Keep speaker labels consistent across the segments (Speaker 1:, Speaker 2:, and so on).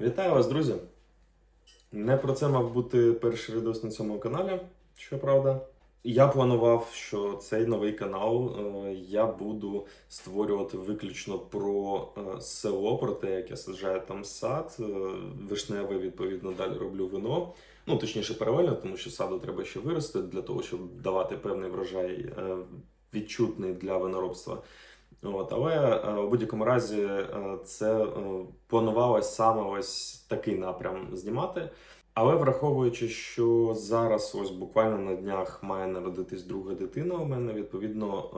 Speaker 1: Вітаю вас, друзі! Не про це мав бути перший відос на цьому каналі, щоправда. Я планував, що цей новий канал е, я буду створювати виключно про е, село, про те, як я саджаю там сад. Е, Вишневе, відповідно, далі роблю вино. Ну, точніше, паралельно, тому що саду треба ще вирости для того, щоб давати певний врожай відчутний для виноробства. От, але е, у будь-якому разі е, це е, планувалось саме ось такий напрям знімати. Але враховуючи, що зараз ось буквально на днях має народитись друга дитина у мене, відповідно,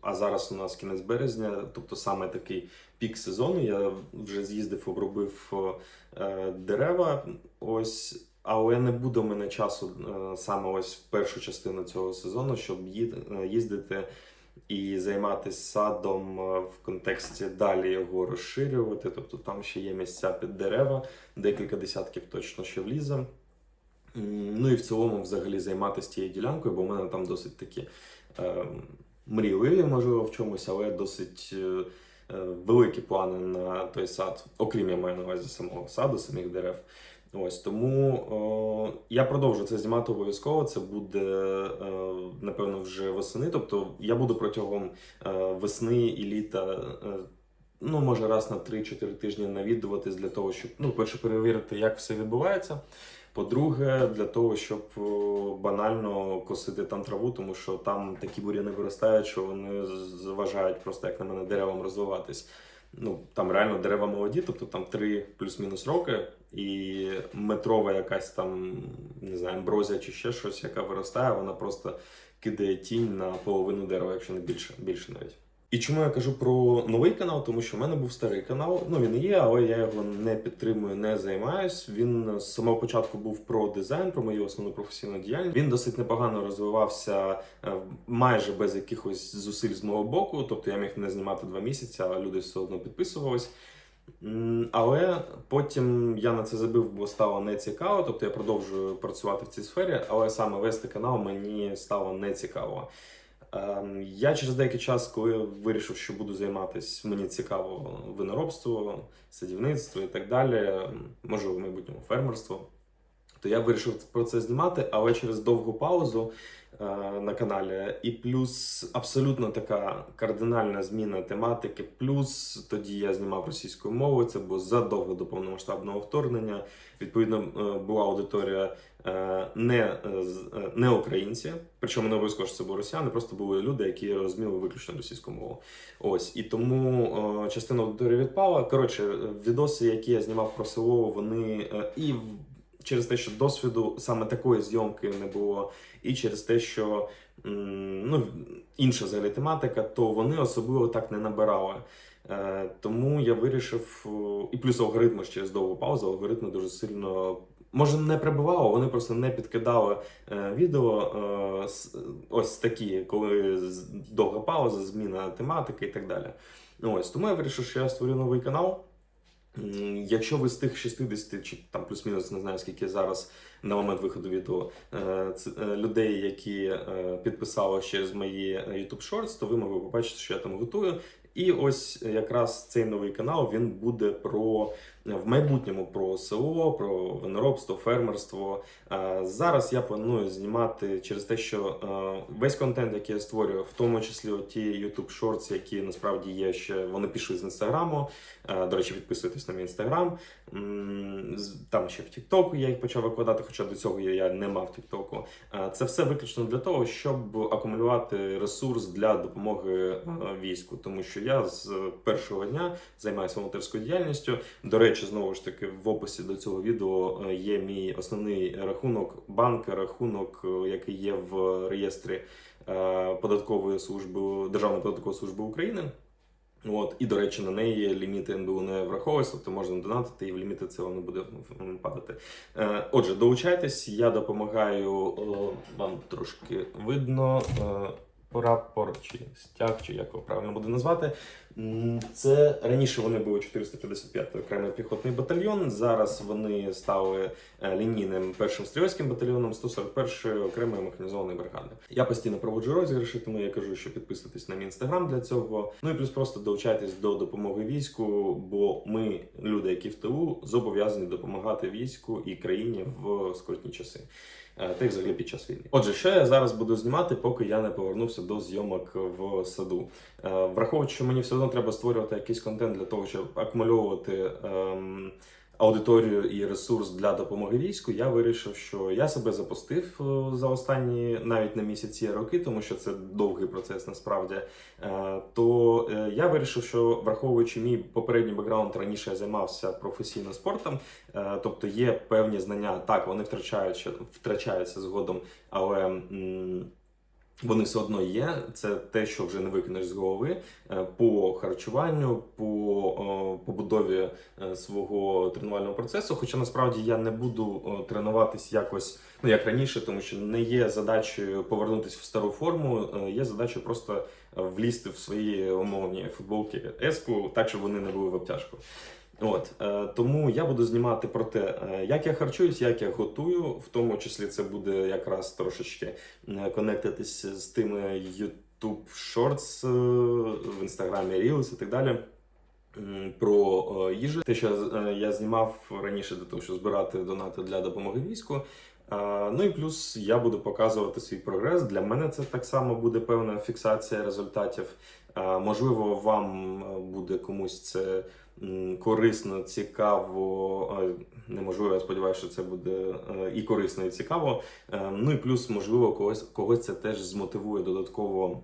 Speaker 1: а зараз у нас кінець березня, тобто саме такий пік сезону. Я вже з'їздив, обробив дерева. Ось. Але не буде у мене часу саме ось в першу частину цього сезону, щоб їздити і займатися садом е, в контексті далі його розширювати. Тобто там ще є місця під дерева, декілька десятків точно ще влізе. Ну і в цілому взагалі займатися тією ділянкою, бо в мене там досить такі е, мрійливі, можливо, в чомусь, але досить е, е, великі плани на той сад, окрім я маю на увазі самого саду, самих дерев. Ось тому о, я продовжу це знімати обов'язково. Це буде е, напевно вже восени. Тобто я буду протягом е, весни і літа. е, Ну, може, раз на 3-4 тижні навідуватись для того, щоб ну, перше перевірити, як все відбувається. По-друге, для того, щоб банально косити там траву, тому що там такі бур'яни виростають, що вони заважають просто як на мене деревам розвиватись. Ну там реально дерева молоді, тобто там 3 плюс-мінус роки, і метрова якась там не знаю, амброзія чи ще щось, яка виростає, вона просто кидає тінь на половину дерева, якщо не більше, більше навіть. І чому я кажу про новий канал? Тому що в мене був старий канал. Ну він є, але я його не підтримую, не займаюсь. Він з самого початку був про дизайн, про мою основну професійну діяльність. Він досить непогано розвивався е, майже без якихось зусиль з мого боку. Тобто я міг не знімати два місяці, а люди все одно підписувались. Але потім я на це забив, бо стало не цікаво. Тобто я продовжую працювати в цій сфері, але саме вести канал мені стало не цікаво. Ем, Я через деякий час, коли вирішив, що буду займатися, мені цікаво виноробство, садівництво і так далі, можливо, в майбутньому фермерство, то я вирішив про це знімати, але через довгу паузу е, на каналі, і плюс абсолютно така кардинальна зміна тематики. Плюс тоді я знімав російською мовою, це було задовго до повномасштабного вторгнення. Відповідно, е, була аудиторія е, не, е, е, не українці, причому не обов'язково що це були росіяни, просто були люди, які розуміли виключно російську мову. Ось і тому е, частина аудиторії відпала. Коротше, е, відоси, які я знімав про село, вони е, і в- через те, що досвіду саме такої зйомки не було, і через те, що ну, інша взагалі тематика, то вони особливо так не набирали. Е, тому я вирішив, і плюс алгоритми через довгу паузу, алгоритми дуже сильно. Може, не прибивало, вони просто не підкидали е, відео е, ось такі, коли довга пауза, зміна тематики і так далі. Ось тому я вирішив, що я створю новий канал. Якщо ви з тих 60 чи там плюс-мінус не знаю скільки зараз на момент виходу відео е, е, людей, які е, підписали ще з мої YouTube Shorts, то ви могли побачити, що я там готую. І ось якраз цей новий канал він буде про в майбутньому про село, про виноробство, фермерство. Е, Зараз я планую знімати через те, що весь контент, який я створюю, в тому числі ті YouTube Shorts, які насправді є ще, вони пішли з інстаграму. До речі, підписуйтесь на мій інстаграм. Там ще в Тіктоку я їх почав викладати, хоча до цього я- не мав Тіктоку. Це все виключно для того, щоб акумулювати ресурс для допомоги війську, тому що я з першого дня займаюся волонтерською діяльністю. До речі, знову ж таки, в описі до цього відео е, є мій основний рахунок банка, рахунок, е, який є в реєстрі е, податкової служби Державної податкової служби України. От, і, до речі, на неї ліміти НБУ не враховуються, тобто можна донатити, і в ліміти це не буде падати. Отже, долучайтесь, я допомагаю, вам трошки видно. Прапор чи стяг, чи як його правильно буде назвати. Це раніше вони були 455 окремий піхотний батальйон. Зараз вони стали е, лінійним першим стрілецьким батальйоном 141 окремої механізованої бригади. Я постійно проводжу розіграші, тому я кажу, що підписуйтесь на мій інстаграм для цього. Ну і плюс просто долучайтесь до допомоги війську, бо ми, люди, які в тилу, зобов'язані допомагати війську і країні в скрутні часи. Е, Та й взагалі під час війни. Отже, що я зараз буду знімати, поки я не повернувся до зйомок в саду. Е, Враховуючи, що мені все одно треба створювати якийсь контент для того, щоб акумульовувати ем, аудиторію і ресурс для допомоги війську, я вирішив, що я себе запустив е, за останні навіть не місяці, роки, тому що це довгий процес насправді. Е, То е, я вирішив, що враховуючи мій попередній бекграунд, раніше я займався професійно спортом, тобто є певні знання, так вони втрачаються, втрачаються згодом, але. Вони все одно є. Це те, що вже не викинеш з голови е, по харчуванню, по побудові е, свого тренувального процесу. Хоча насправді я не буду тренуватись якось ну як раніше, тому що не є задачею повернутися в стару форму. е, Є задачею просто е, влізти в свої умовні футболки еску, так щоб вони не були в обтяжку. От е, тому я буду знімати про те, е, як я харчуюсь, як я готую. В тому числі це буде якраз трошечки е, конектитись з тими YouTube Shorts е, в інстаграмі Reels і так далі. Про їжу, те, що я знімав раніше для того, щоб збирати донати для допомоги війську. Ну і плюс я буду показувати свій прогрес. Для мене це так само буде певна фіксація результатів. Можливо, вам буде комусь це корисно, цікаво. Неможливо, я сподіваюся, що це буде е, і корисно, і цікаво. Е, Ну і плюс, можливо, когось, когось це теж змотивує додатково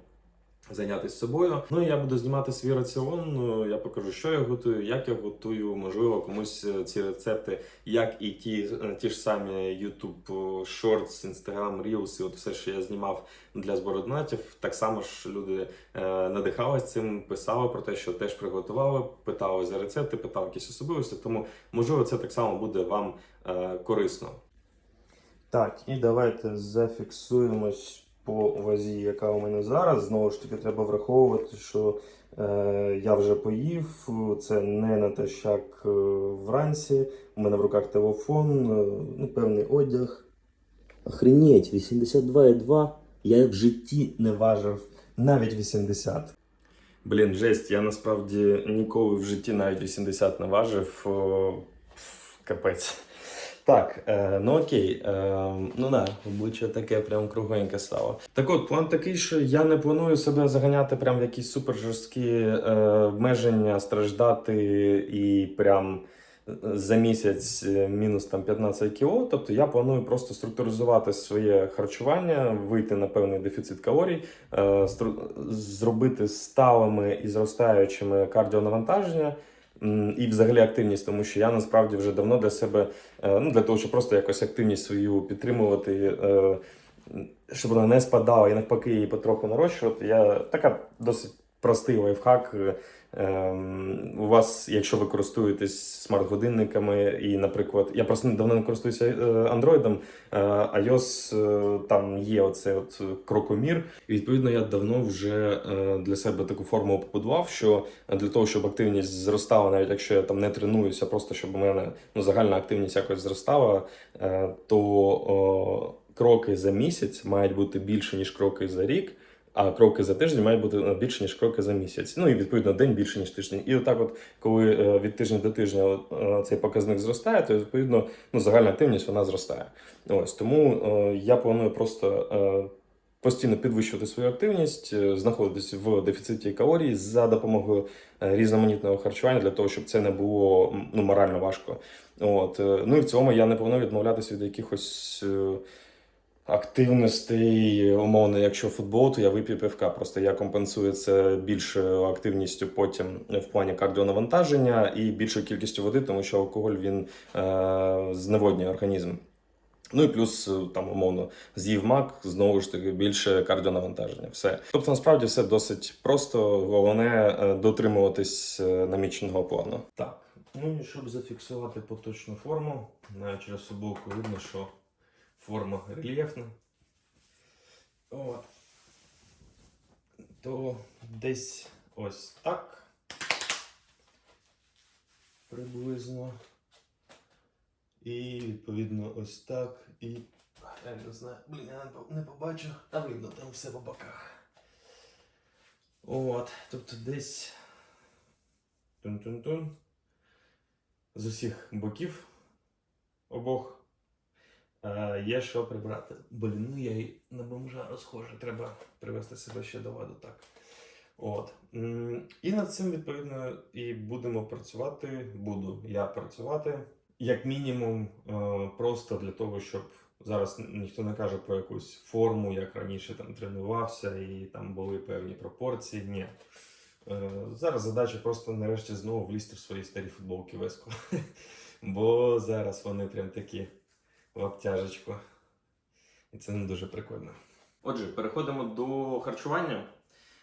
Speaker 1: зайнятися собою. Ну і я буду знімати свій раціон. ну, Я покажу, що я готую, як я готую. Можливо, комусь е, ці рецепти, як і ті, е, ті ж самі YouTube Shorts, Instagram Reels, і от все, що я знімав для збору донатів. Так само ж люди е, надихались цим, писали про те, що теж приготували, питали за рецепти, питали якісь особливості. Тому можливо, це так само буде вам е, корисно.
Speaker 2: Так, і давайте зафіксуємось по вазі, яка у мене зараз. Знову ж таки, треба враховувати, що е, я вже поїв. Це не натощак е, вранці. У мене в руках телефон, е, ну, певний одяг. Охренеть, 82,2. Я в житті не важив навіть 80.
Speaker 1: Блін, жесть, я насправді ніколи в житті навіть 80 не важив. Капець. Так, е, ну окей, е, ну да, обличчя таке прям кругленьке стало. Так от, план такий, що я не планую себе заганяти прям в якісь супер жорсткі е, обмеження, страждати і прям е, за місяць е, мінус там 15 кіло. Тобто я планую просто структуризувати своє харчування, вийти на певний дефіцит калорій, е, стру- зробити сталими і зростаючими кардіонавантаження. І взагалі активність, тому що я насправді вже давно для себе, е, ну для того, щоб просто якось активність свою підтримувати, е, щоб вона не спадала і навпаки її потроху нарощувати. Я така досить простий лайфхак. Ем, у вас, якщо ви користуєтесь смарт-годинниками, і, наприклад, я просто давно не користуюся е, андроїдом, е, iOS е, там є оце от крокомір. І відповідно я давно вже для себе таку формулу побудував, що для того, щоб активність зростала, навіть якщо я там не тренуюся, просто щоб у мене ну, загальна активність якось зростала, то кроки за місяць мають бути більше, ніж кроки за рік. А кроки за тиждень мають бути е, більше, ніж кроки за місяць. Ну і відповідно день більше, ніж тиждень. І отак, от, коли е, від тижня до тижня е, цей показник зростає, то відповідно ну, загальна активність вона зростає. Ось тому я планую просто постійно підвищувати свою активність, знаходитись в дефіциті калорій за допомогою різноманітного харчування для того, щоб це не було ну, морально важко. От. Ну і в цьому я не планую відмовлятися від якихось. Активностей, умовно, якщо футбол, то я вип'ю пивка. Просто я компенсую це більшою активністю потім в плані кардіонавантаження і більшою кількістю води, тому що алкоголь він е, зневоднює організм. Ну і плюс е, там умовно з'їв мак, знову ж таки більше кардіонавантаження. Все. Тобто, насправді все досить просто. Головне е, дотримуватись е, наміченого плану. Так, ну і щоб зафіксувати поточну форму, навіть через футболку видно, що форма рельєфна. От. то десь ось так. Приблизно. І відповідно ось так. І. Я не знаю, блін, я не побачу, а видно там все по боках. От, тобто десь. Тун-тун-тун. З усіх боків обох е, є що прибрати. Блін, ну я й на бомжа розхожу, треба привести себе ще до ладу так. От. І над цим, відповідно, і будемо працювати. Буду я працювати. Як мінімум, е, просто для того, щоб зараз ніхто не каже про якусь форму, як раніше там тренувався, і там були певні пропорції. Ні. Е, Зараз задача просто нарешті знову влізти в свої старі футболки Веско. Бо зараз вони прям такі в обтяжечку. І це не дуже прикольно. Отже, переходимо до харчування.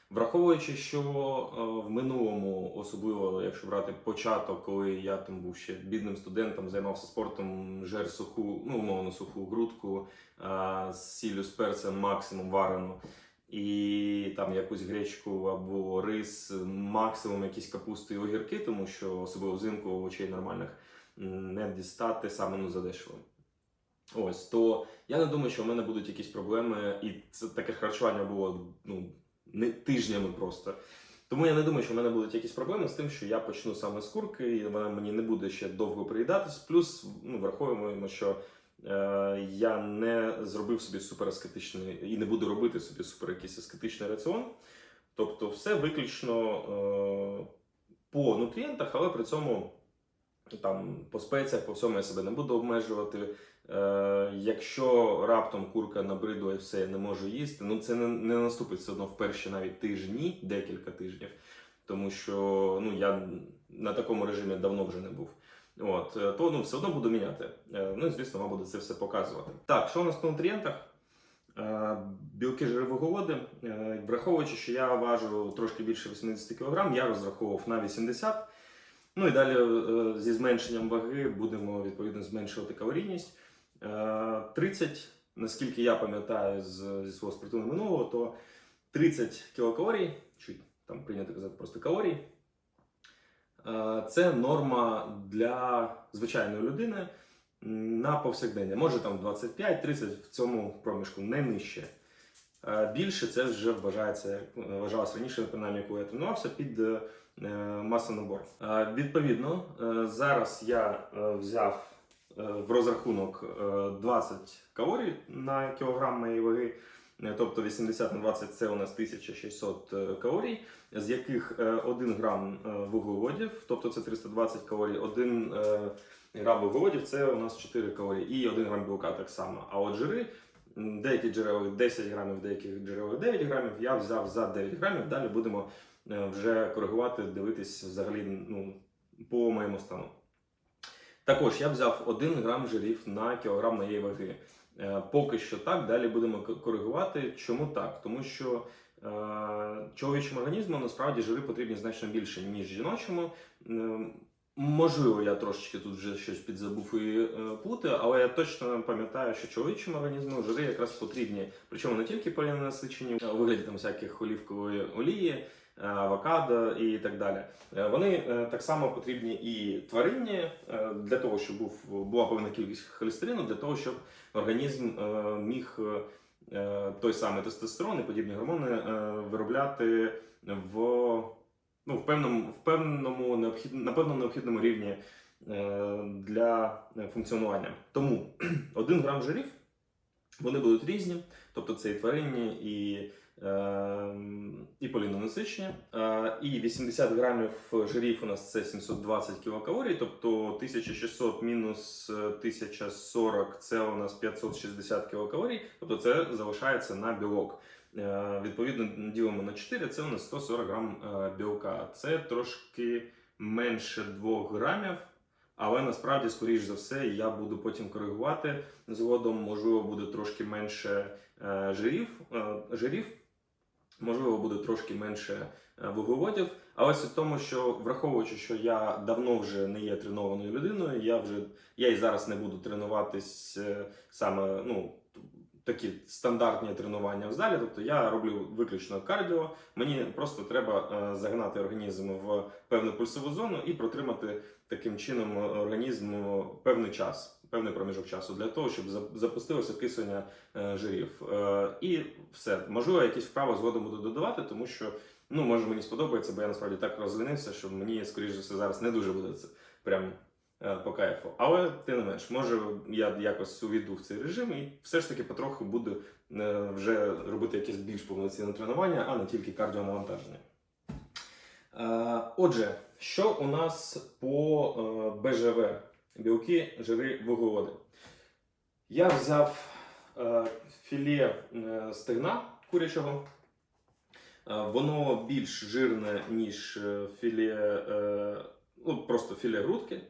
Speaker 1: Враховуючи, що е, в минулому, особливо якщо брати початок, коли я там був ще бідним студентом, займався спортом, жер суху, ну умовно суху грудку е, з сіллю з перцем, максимум варену, і там якусь гречку або рис, максимум якісь капусти і огірки, тому що особливо взимку овочей нормальних не дістати саме ну задешево. Ось то я не думаю, що в мене будуть якісь проблеми, і це таке харчування було ну не тижнями просто. Тому я не думаю, що в мене будуть якісь проблеми з тим, що я почну саме з курки, і вона мені не буде ще довго приїдатись. Плюс ну, враховуємо, що е, я не зробив собі супер аскетичний і не буду робити собі супер якийсь аскетичний раціон. Тобто, все виключно е, по нутрієнтах, але при цьому там по спеціях, по всьому я себе не буду обмежувати. Е, якщо раптом курка набридує все, я не можу їсти, ну це не, не наступить все одно в перші навіть тижні, декілька тижнів, тому що ну, я на такому режимі давно вже не був. От, е, то ну, все одно буду міняти. Е, ну і звісно, вам буде це все показувати. Так, що у нас по нутрієнтах? Білки жири вуглеводи. Е, Враховуючи, що я важу трошки більше 80 кг, я розраховував на 80 Ну і далі зі зменшенням ваги будемо відповідно зменшувати калорійність. Е, 30, наскільки я пам'ятаю з, зі свого спортивного минулого, то 30 кілокалорій, чи там прийнято казати просто калорій. е, Це норма для звичайної людини на повсякдення. Може там 25-30 в цьому проміжку не нижче. Е, Більше це вже вважається, вважалося раніше, принаймні, коли я тренувався під е, е, масонабор. Е, Відповідно, е, зараз я е, взяв е, в розрахунок е, 20 калорій на кілограм моєї ваги. Е, Тобто 80 на 20 це у нас 1600 е, калорій, з яких е, 1 грам е, вуглеводів, тобто це 320 калорій, 1 грам вуглеводів це у нас 4 калорії, і 1 грам білка так само. А от жири, деякі джерела 10 грамів, деяких джерел 9 грамів, я взяв за 9 грамів. Далі будемо е, вже коригувати, дивитись взагалі ну, по моєму стану. Також я взяв 1 грам жирів на кілограм моєї ваги. Е, Поки що так, далі будемо коригувати. Чому так? Тому що е, чоловічому організму насправді жири потрібні значно більше, ніж жіночому. Е, Можливо, я трошечки тут вже щось підзабув і е, плутаю, але я точно пам'ятаю, що чоловічому організму жири якраз потрібні. Причому не тільки поліненасичені, у вигляді там всяких олівкової олії, авокадо і так далі. Е, Вони е, так само потрібні і тваринні е, для того, щоб був була певна кількість холестерину, для того, щоб організм е, міг е, е, той самий тестостерон і подібні гормони е, виробляти в, ну, в певному, в певному необхід, на певному необхідному рівні е, для е, функціонування. Тому 1 грам жирів вони будуть різні, тобто це і тваринні, і, е, і полінонасичні. Е, і 80 грамів жирів у нас це 720 кілокалорій, тобто 1600 мінус е, 1040 це у нас 560 кілокалорій, тобто це залишається на білок. Е, Відповідно, ділимо на 4, це у нас 140 грам е, білка. Це трошки менше 2 грамів. Але насправді, скоріш за все, я буду потім коригувати. Згодом, можливо, буде трошки менше е, жирів, е, жирів, можливо, буде трошки менше е, вуглеводів. Але в тому, що враховуючи, що я давно вже не є тренованою людиною, я вже я і зараз не буду тренуватись е, саме ну, такі стандартні тренування в залі. Тобто я роблю виключно кардіо. Мені просто треба е, загнати організм в певну пульсову зону і протримати таким чином організм певний час, певний проміжок часу для того, щоб запустилося кисення е, жирів. Е, І все. Можливо, якісь вправи згодом буду додавати, тому що ну, може мені сподобається, бо я насправді так розлінився, що мені, скоріш за все, зараз не дуже буде це прям е, по кайфу. Але тим не менш, може я якось увійду в цей режим і все ж таки потроху буду вже робити якесь більш повноцінне тренування, а не тільки кардіонавантаження. Отже, що у нас по БЖВ? Білки, жири, вуглеводи. Я взяв е, філе е, стегна курячого. Е, Воно більш жирне, ніж філе, ну, просто філе грудки.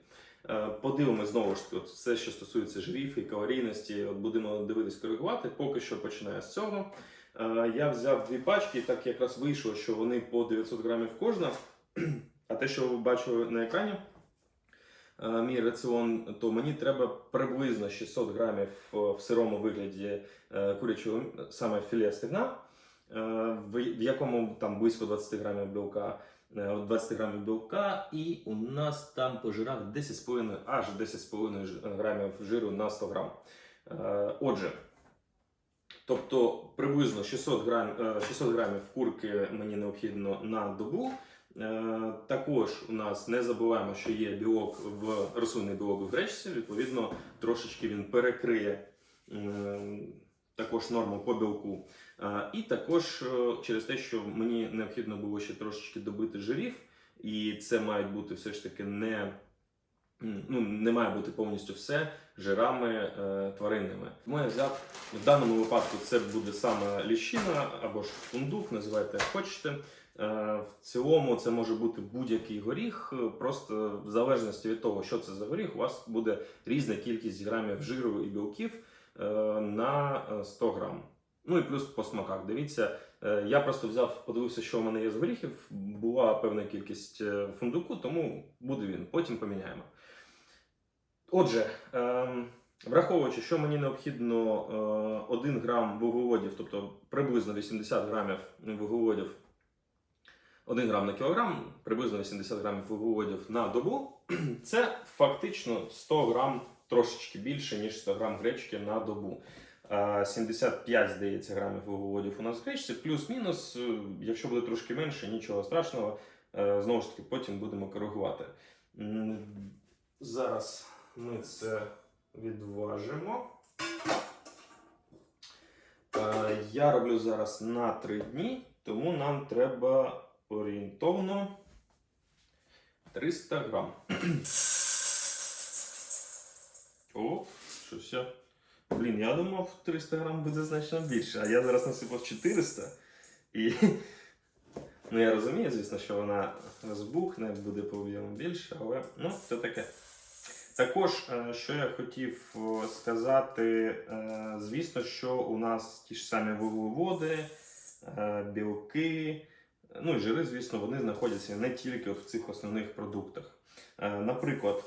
Speaker 1: Подивимось знову ж таки, все, що стосується жирів і калорійності, от будемо дивитись коригувати. Поки що починаю з цього. Я взяв дві пачки, так якраз вийшло, що вони по 900 грамів кожна. А те, що ви бачили на екрані, мій раціон, то мені треба приблизно 600 грамів е, в сирому вигляді е, курячого саме філе стегна, е, в якому там близько 20 грамів білка. е, 20 грамів білка, і у нас там по жирах 10,5, аж 10,5 грамів жиру на 100 грам. Е, Отже, тобто приблизно 600 грам, е, 600 грамів курки мені необхідно на добу. Е, Також у нас не забуваємо, що є білок в рослинний білок в гречці. Відповідно, трошечки він перекриє також норму по білку. Е, І також е, через те, що мені необхідно було ще трошечки добити жирів, і це мають бути все ж таки не. Ну, не має бути повністю все жирами тваринними. Тому я взяв в даному випадку це буде саме ліщина або ж фундук, називайте як хочете. Е, В цілому це може бути будь-який горіх, е, просто в залежності від того, що це за горіх, у вас буде різна кількість грамів жиру і білків е, на е, 100 грам. Ну і плюс по смаках. Дивіться, я просто взяв, подивився, що в мене є з горіхів. Була певна кількість фундуку, тому буде він. Потім поміняємо. Отже, враховуючи, що мені необхідно е, 1 грам вуглеводів, тобто приблизно 80 грамів вуглеводів 1 грам на кілограм, приблизно 80 грамів вуглеводів на добу. Це фактично 100 грам трошечки більше, ніж 100 грам гречки на добу. Е, 75, здається, грамів вуглеводів у нас в гречці, плюс-мінус, е, якщо буде трошки менше, нічого страшного. Е, Знову ж таки, потім будемо коригувати. Зараз ми це відважимо. Е, Я роблю зараз на 3 дні, тому нам треба орієнтовно 300 грам. О, щось я. Блін, я думав 300 грам буде значно більше, а я зараз насипав 400. І. Ну, я розумію, звісно, що вона збухне, буде по об'єму більше, але ну, це таке. Також, е, що я хотів сказати, е, звісно, що у нас ті ж самі вуглеводи, е, білки, ну і жири, звісно, вони знаходяться не тільки в цих основних продуктах. Е, Наприклад,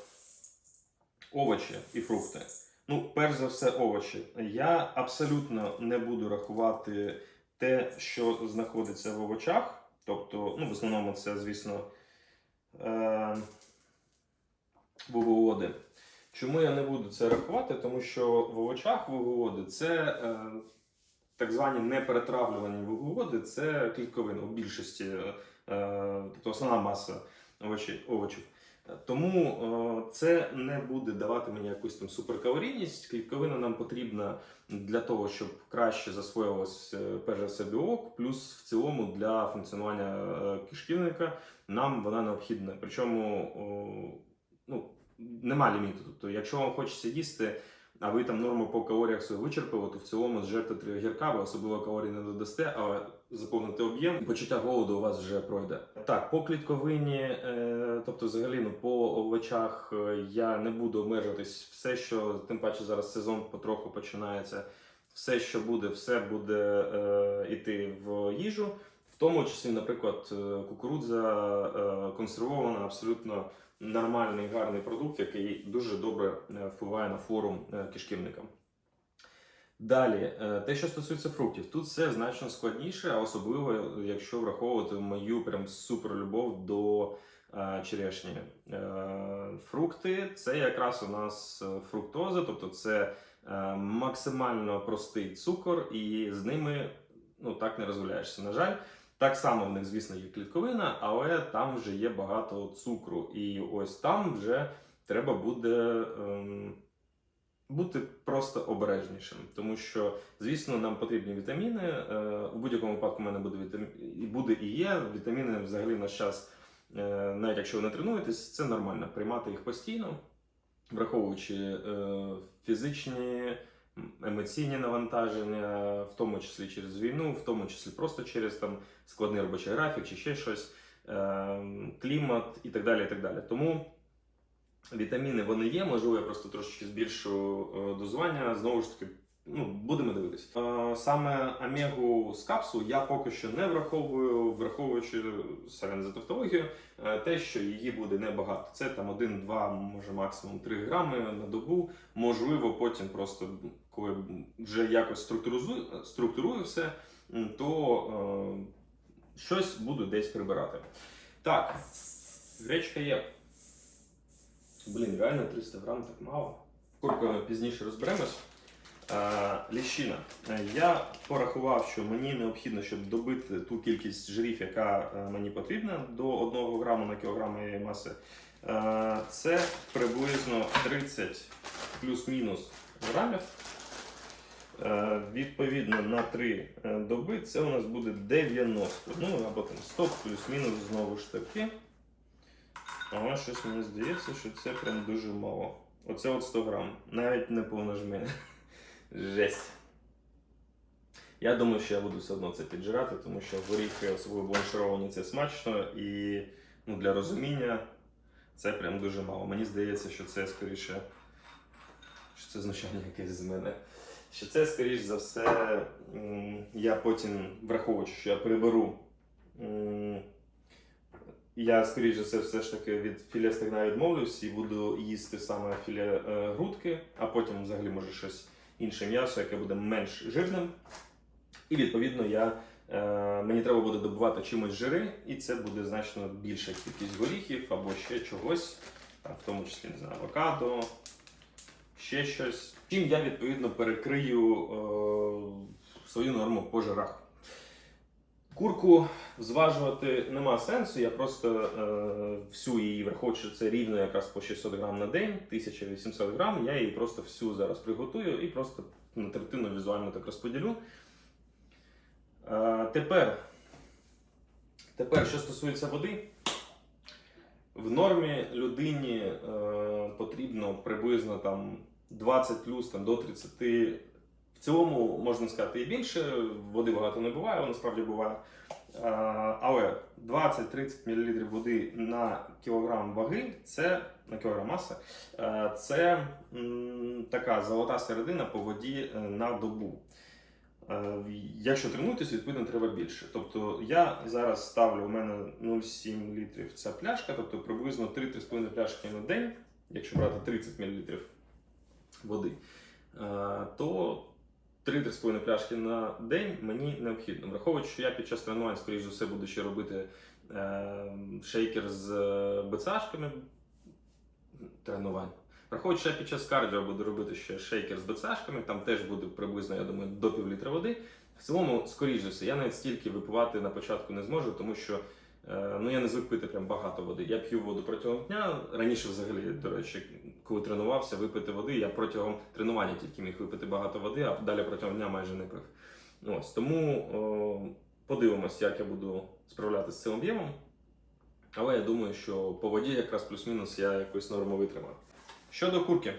Speaker 1: овочі і фрукти. Ну, перш за все, овочі. Я абсолютно не буду рахувати те, що знаходиться в овочах. Тобто, ну, в основному це, звісно, е- вуглеводи. Чому я не буду це рахувати? Тому що в овочах вуглеводи це е, так звані неперетравлювані вуглеводи, це клітковини у більшості, е, тобто основна маса овочів. Тому е, це не буде давати мені якусь там суперкалорійність. Клітковина нам потрібна для того, щоб краще засвоювалось е, перш за все білок, плюс в цілому для функціонування е, кишківника нам вона необхідна. Причому ну, нема ліміту. Тобто, якщо вам хочеться їсти, а ви там норму по калоріях свою вичерпали, то в цілому зжерте три огірка, ви особливо калорій не додасте, але заповнити об'єм, почуття голоду у вас вже пройде. Так, по клітковині, е, тобто, взагалі, ну, по овочах е, я не буду обмежуватись. Все, що тим паче зараз сезон потроху починається. Все, що буде, все буде е, йти в їжу. В тому числі, наприклад, е, кукурудза е, консервована, абсолютно нормальний гарний продукт, який дуже добре е, впливає на флору е, кишківника. Далі, е, те, що стосується фруктів, тут все значно складніше, а особливо, якщо враховувати мою прям суперлюбов до черешні. Фрукти це якраз у нас фруктоза, тобто це максимально простий цукор, і з ними ну, так не розгуляєшся. На жаль, так само в них, звісно, є клітковина, але там вже є багато цукру. І ось там вже треба буде. ем, бути просто обережнішим, тому що, звісно, нам потрібні вітаміни. Е, у будь-якому випадку в мене буде вітамі... і буде і є. Вітаміни взагалі в наш час, е, навіть якщо ви не тренуєтесь, це нормально приймати їх постійно, враховуючи е, фізичні, емоційні навантаження, в тому числі через війну, в тому числі просто через там складний робочий графік чи ще щось, е, клімат і так далі. І так далі. Тому. Вітаміни вони є, можливо, я просто трошечки збільшу е, дозування. Знову ж таки, ну, будемо дивитись. Е, саме омегу з капсул я поки що не враховую, враховуючи сорян за тавтологію, те, що її буде небагато. Це там 1-2, може максимум 3 грами на добу. Можливо, потім просто коли вже якось структуризую, структурую все, то е, щось буду десь прибирати. Так, гречка є. Блін, реально 300 грам так мало. Куркою пізніше розберемось. Е, Ліщина. Е, Я порахував, що мені необхідно, щоб добити ту кількість жирів, яка е, мені потрібна до 1 граму на кілограм моєї маси. Е, Це приблизно 30 плюс-мінус грамів. Е, Відповідно на 3 доби це у нас буде 90. Ну або там 100 плюс-мінус знову ж таки. Але щось мені здається, що це прям дуже мало. Оце от 100 грам. Навіть не повножми. Жесть. Я думаю, що я буду все одно це піджирати, тому що горіхи, особливо бланшировані, це смачно і ну, для розуміння це прям дуже мало. Мені здається, що це скоріше. Що це знущання якесь з мене. Що це, скоріш за все, я потім, враховуючи, що я приберу. я, скоріш за все, все ж таки від філе стегна відмовлюсь і буду їсти саме філе е, грудки, а потім взагалі може щось інше м'ясо, яке буде менш жирним. І відповідно я, е, мені треба буде добувати чимось жири, і це буде значно більша кількість горіхів або ще чогось, в тому числі не знаю, авокадо, ще щось. Чим я відповідно перекрию е, свою норму по жирах. Курку зважувати нема сенсу, я просто е, всю її, враховуючи, це рівно якраз по 600 грам на день, 1800 грам, я її просто всю зараз приготую і просто на третину візуально так розподілю. Е, тепер, тепер, що стосується води, в нормі людині е, потрібно приблизно там 20 плюс там, до 30 в цілому можна сказати і більше, води багато не буває, воно справді буває. Але 20-30 мл води на кілограм ваги це на кілограм маси, е, це така золота середина по воді е, на добу. Е, Якщо тренуєтесь, відповідно треба більше. Тобто я зараз ставлю у мене 0,7 літрів ця пляшка, тобто приблизно 3-3,5 пляшки на день, якщо брати 30 мл води, е, то 3-3,5 пляшки на день мені необхідно. Враховуючи, що я під час тренувань, скоріш за все, буду ще робити е, шейкер з е, БЦАшками тренувань. Враховуючи, що я під час кардіо буду робити ще шейкер з БЦАшками, там теж буде приблизно, я думаю, до пів літра води. В цілому, скоріш за все, я навіть стільки випивати на початку не зможу, тому що ну, я не звик пити прям багато води. Я п'ю воду протягом дня. Раніше, взагалі, до речі, коли тренувався, випити води, я протягом тренування тільки міг випити багато води, а далі протягом дня майже не пив. Ось тому о, подивимось, як я буду справлятися з цим об'ємом. Але я думаю, що по воді якраз плюс-мінус я якусь норму витримаю. Щодо курки.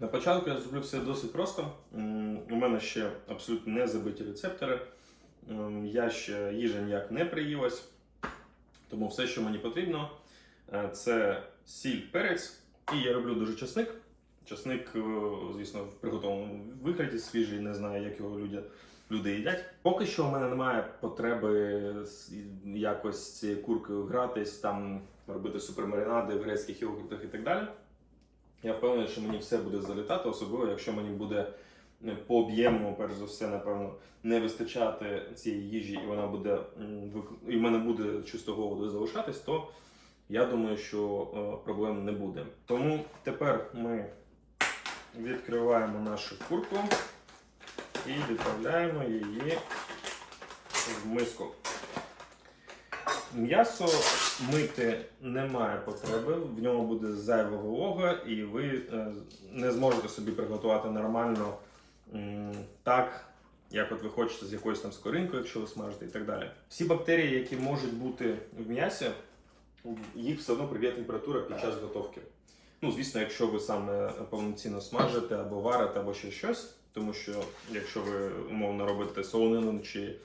Speaker 1: На початку я зроблю все досить просто. У мене ще абсолютно не забиті рецептори. М, Я ще їжа ніяк не приїлась. Тому все, що мені потрібно, е, це сіль, перець. І я роблю дуже часник. Часник, е, звісно, в приготованому вигляді свіжий, не знаю, як його люди, люди їдять. Поки що в мене немає потреби якось цією куркою гратись, там робити супермаринади в грецьких йогуртах і так далі. Я впевнений, що мені все буде залітати, особливо якщо мені буде по об'єму, перш за все, напевно, не вистачати цієї їжі, і вона буде і в мене буде чисто голоду залишатись, то я думаю, що е, проблем не буде. Тому тепер ми відкриваємо нашу курку і відправляємо її в миску. М'ясо мити немає потреби, в ньому буде зайва волога, і ви е, не зможете собі приготувати нормально так, як от ви хочете з якоюсь там скоринкою, якщо ви смажите і так далі. Всі бактерії, які можуть бути в м'ясі, їх все одно приб'є температура під час готовки. Ну, звісно, якщо ви саме повноцінно смажите або варите, або ще щось, тому що якщо ви умовно робите солонину чи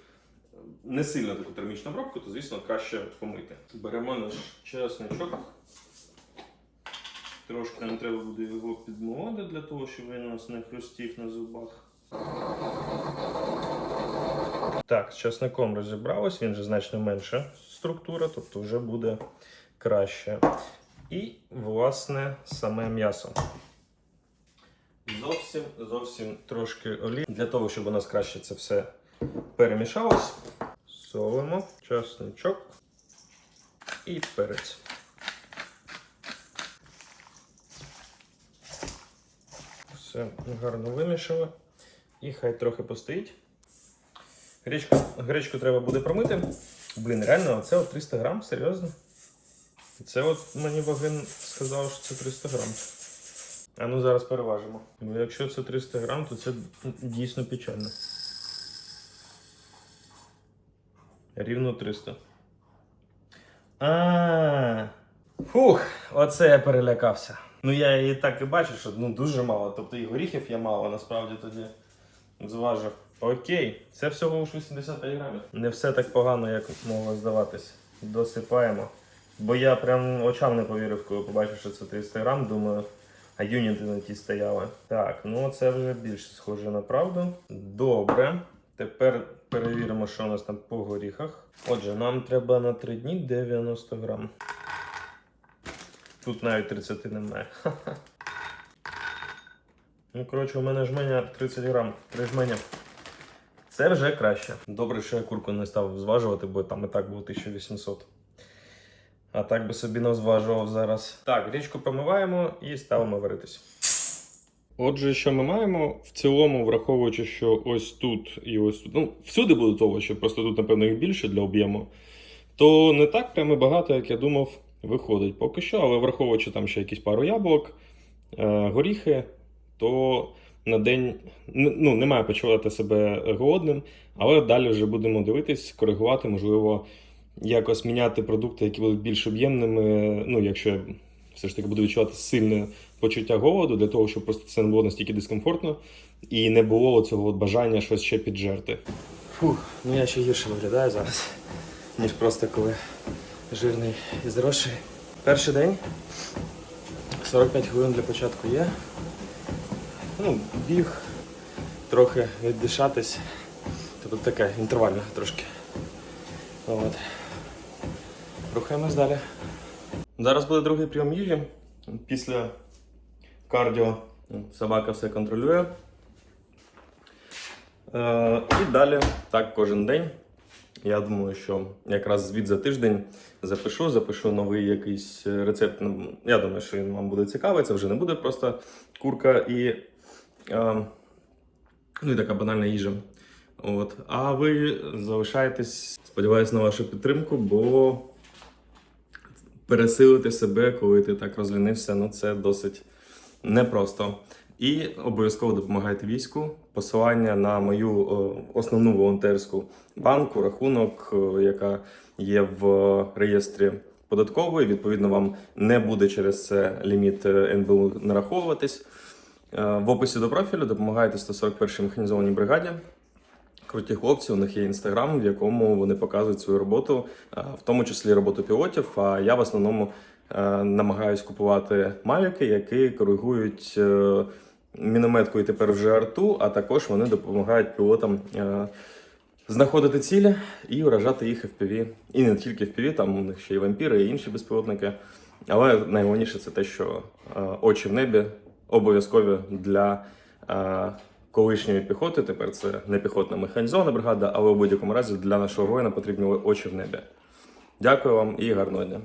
Speaker 1: не сильно таку термічну обробку, то звісно краще помити. Беремо наш чесничок. Трошки нам треба буде його підмолоти для того, щоб він у нас не хрустів на зубах. Так, з чесником розібралось, він же значно менша структура, тобто вже буде краще. І, власне, саме м'ясо. Зовсім, зовсім трошки олії. Для того, щоб у нас краще це все перемішалось. Солимо, чесничок і перець. Все гарно вимішали. І хай трохи постоїть. Гречку, гречку треба буде промити. Блін, реально, це от 300 грам, серйозно? Це от мені Вагин сказав, що це 300 грам. А ну зараз переважимо. Бо якщо це 300 грам, то це дійсно печально. Рівно 300. А. Фух, оце я перелякався. Ну я і так і бачу, що ну дуже мало. Тобто і горіхів я мало насправді тоді зважив. Окей, це всього лише 85 грамів. Не все так погано, як могло здаватись. Досипаємо. Бо я прям очам не повірив, коли побачив, що це 300 грам, думаю, а юніти на ті стояли. Так, ну це вже більше схоже на правду. Добре. Тепер перевіримо, що у нас там по горіхах. Отже, нам треба на 3 дні 90 грам. Тут навіть 30 немає. Ну, коротше, у мене жменя 30 грам. Три жменя. Це вже краще. Добре, що я курку не став зважувати, бо там і так було 1800. А так би собі не зважував зараз. Так, річку промиваємо і ставимо варитись. Отже, що ми маємо в цілому, враховуючи, що ось тут і ось тут, ну, всюди будуть овочі, просто тут, напевно, їх більше для об'єму, то не так прямо багато, як я думав, виходить поки що, але враховуючи там ще якісь пару яблук, е, горіхи, то на день ну, немає почувати себе голодним, але далі вже будемо дивитись, коригувати, можливо, якось міняти продукти, які будуть більш об'ємними. Ну, якщо я все ж таки буду відчувати сильне почуття голоду, для того, щоб просто це не було настільки дискомфортно і не було цього бажання щось ще піджерти. Фух, ну я ще гірше виглядаю зараз, ніж просто коли жирний і заросший. Перший день. 45 хвилин для початку є. Ну, біг, трохи віддишатись. Тобто таке інтервальне трошки. От. Рухаємось далі. Зараз буде другий прийом їжі. Після кардіо собака все контролює. Е, і далі так кожен день. Я думаю, що якраз звіт за тиждень запишу, запишу новий якийсь рецепт. Ну, Я думаю, що він вам буде цікавий. Це вже не буде просто курка і, е, ну, і така банальна їжа. От. А ви залишаєтесь, сподіваюся на вашу підтримку, бо пересилити себе, коли ти так розлінився, ну це досить непросто. І обов'язково допомагайте війську. Посилання на мою основну волонтерську банку, рахунок, яка є в реєстрі податкової. Відповідно, вам не буде через це ліміт е, НБУ нараховуватись. Е, В описі до профілю допомагайте 141-й механізованій бригаді. Круті хлопці, у них є інстаграм, в якому вони показують свою роботу, е, в тому числі роботу пілотів. А я в основному е, намагаюсь купувати мавіки, які коригують е, мінометку і тепер вже арту, а також вони допомагають пілотам е, знаходити цілі і вражати їх FPV. І не тільки FPV, там у них ще й вампіри, і інші безпілотники. Але найголовніше це те, що е, очі в небі обов'язкові для е,
Speaker 2: колишньої піхоти. Тепер це не піхотна механізована бригада, але у будь-якому разі для нашого воїна потрібні очі в небі. Дякую вам і гарного дня.